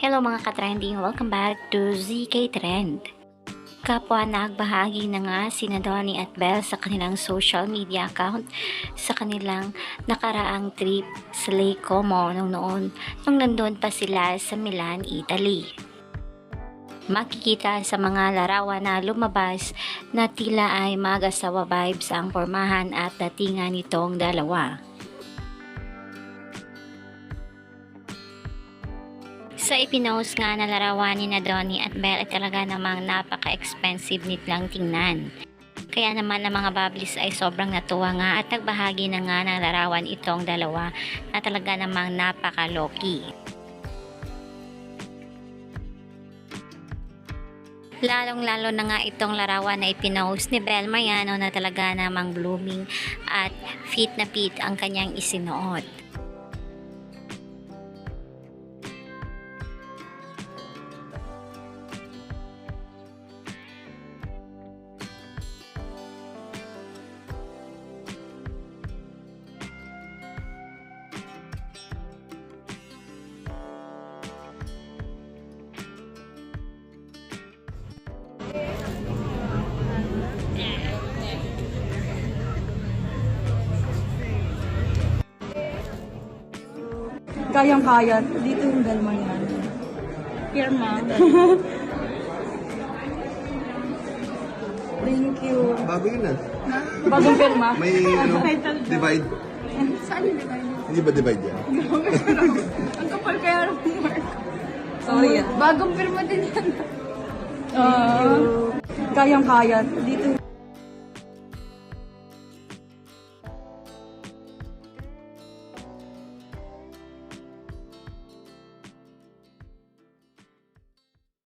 Hello mga ka-trending, welcome back to ZK Trend. Kapwa nagbahagi na nga sina Donnie at Belle sa kanilang social media account sa kanilang nakaraang trip sa Lake Como nung noon nung nandun pa sila sa Milan, Italy. Makikita sa mga larawan na lumabas na tila ay mag-asawa vibes ang pormahan at datingan nitong dalawa. Sa ipinost nga na larawan ni na Donnie at Belle ay talaga namang napaka-expensive nitlang tingnan. Kaya naman ang mga bablis ay sobrang natuwa nga at nagbahagi na nga ng larawan itong dalawa na talaga namang napaka-loki. Lalong-lalo na nga itong larawan na ipinost ni Belle Mariano na talaga namang blooming at fit na fit ang kanyang isinuot. Kayang-kaya. Dito yung dalma yan. Pirma. Thank you. Bago yun ah. Bagong pirma. May ano, divide. Saan yung divide? Hindi ba divide yan? Ang kapal kaya ng mark. Sorry ah. Bagong pirma din yan. Thank you. Kayang-kaya. Dito